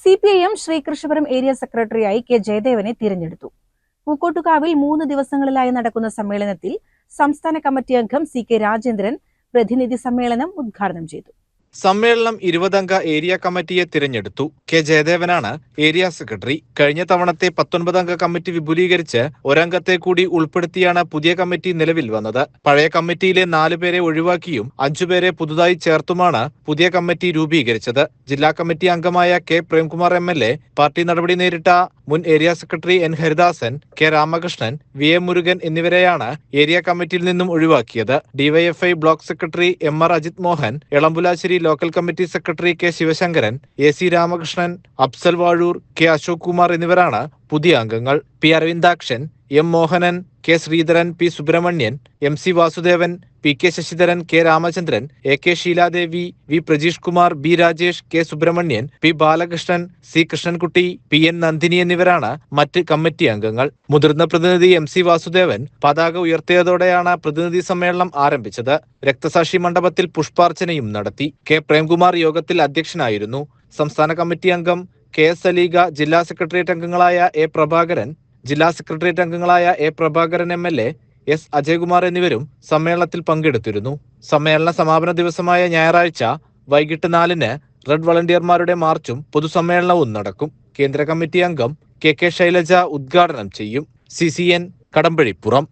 C P I M Sreekrishnapuram area സെക്രട്ടറിയായി K ജയദേവനെ തിരഞ്ഞെടുത്തു. പൂക്കോട്ടുകാവിൽ മൂന്ന് ദിവസങ്ങളിലായി നടക്കുന്ന സമ്മേളനത്തിൽ സംസ്ഥാന കമ്മിറ്റി അംഗം സി കെ രാജേന്ദ്രൻ പ്രതിനിധി സമ്മേളനം ഉദ്ഘാടനം ചെയ്തു. സമ്മേളനം ഇരുപതംഗ ഏരിയ കമ്മിറ്റിയെ തിരഞ്ഞെടുത്തു. കെ ജയദേവനാണ് ഏരിയ സെക്രട്ടറി. കഴിഞ്ഞ തവണത്തെ പത്തൊൻപതംഗ കമ്മിറ്റി വിപുലീകരിച്ച് ഒരംഗത്തെ കൂടി ഉൾപ്പെടുത്തിയാണ് പുതിയ കമ്മിറ്റി നിലവിൽ വന്നത്. പഴയ കമ്മിറ്റിയിലെ നാല് പേരെ ഒഴിവാക്കിയും അഞ്ചുപേരെ പുതുതായി ചേർത്തുമാണ് പുതിയ കമ്മിറ്റി രൂപീകരിച്ചത്. ജില്ലാ കമ്മിറ്റി അംഗമായ കെ പ്രേംകുമാർ എ പാർട്ടി നടപടി നേരിട്ട മുൻ area secretary N Haridasan K Ramakrishnan V A Murugan എന്നിവരെയാണ് ഏരിയ കമ്മിറ്റിയിൽ നിന്നും ഒഴിവാക്കിയത്. DYFI block secretary M R Ajith Mohan Elambulassery local committee secretary K Sivasankaran A C Ramakrishnan Afsal Vazhoor K Ashok Kumar എന്നിവരാണ് പുതിയ അംഗങ്ങൾ. P Aravindakshan M Mohanan K Sreedharan P Subrahmanyan M C Vasudevan P K Sasidharan K Ramachandran A K Sheeladevi V Prajeesh Kumar B Rajesh K Subrahmanyan P Balakrishnan C Krishnankutty P N Nandini എന്നിവരാണ് മറ്റ് committee അംഗങ്ങൾ. മുതിർന്ന പ്രതിനിധി M C Vasudevan പതാക ഉയർത്തിയതോടെയാണ് പ്രതിനിധി സമ്മേളനം ആരംഭിച്ചത്. രക്തസാക്ഷി മണ്ഡപത്തിൽ പുഷ്പാർച്ചനയും നടത്തി. കെ പ്രേംകുമാർ യോഗത്തിൽ അധ്യക്ഷനായിരുന്നു. സംസ്ഥാന കമ്മിറ്റി അംഗം കെ എസ് അലീഗ ജില്ലാ സെക്രട്ടേറിയറ്റ് അംഗങ്ങളായ എ പ്രഭാകരൻ ജില്ലാ സെക്രട്ടേറിയറ്റ് അംഗങ്ങളായ A Prabhakaran M L A S Ajaykumar എന്നിവരും സമ്മേളനത്തിൽ പങ്കെടുത്തിരുന്നു. സമ്മേളന സമാപന ദിവസമായ ഞായറാഴ്ച വൈകിട്ട് നാലിന് റെഡ് വളണ്ടിയർമാരുടെ മാർച്ചും പൊതുസമ്മേളനവും നടക്കും. കേന്ദ്ര കമ്മിറ്റി അംഗം കെ കെ ശൈലജ ഉദ്ഘാടനം ചെയ്യും. C C N Kadampazhipuram.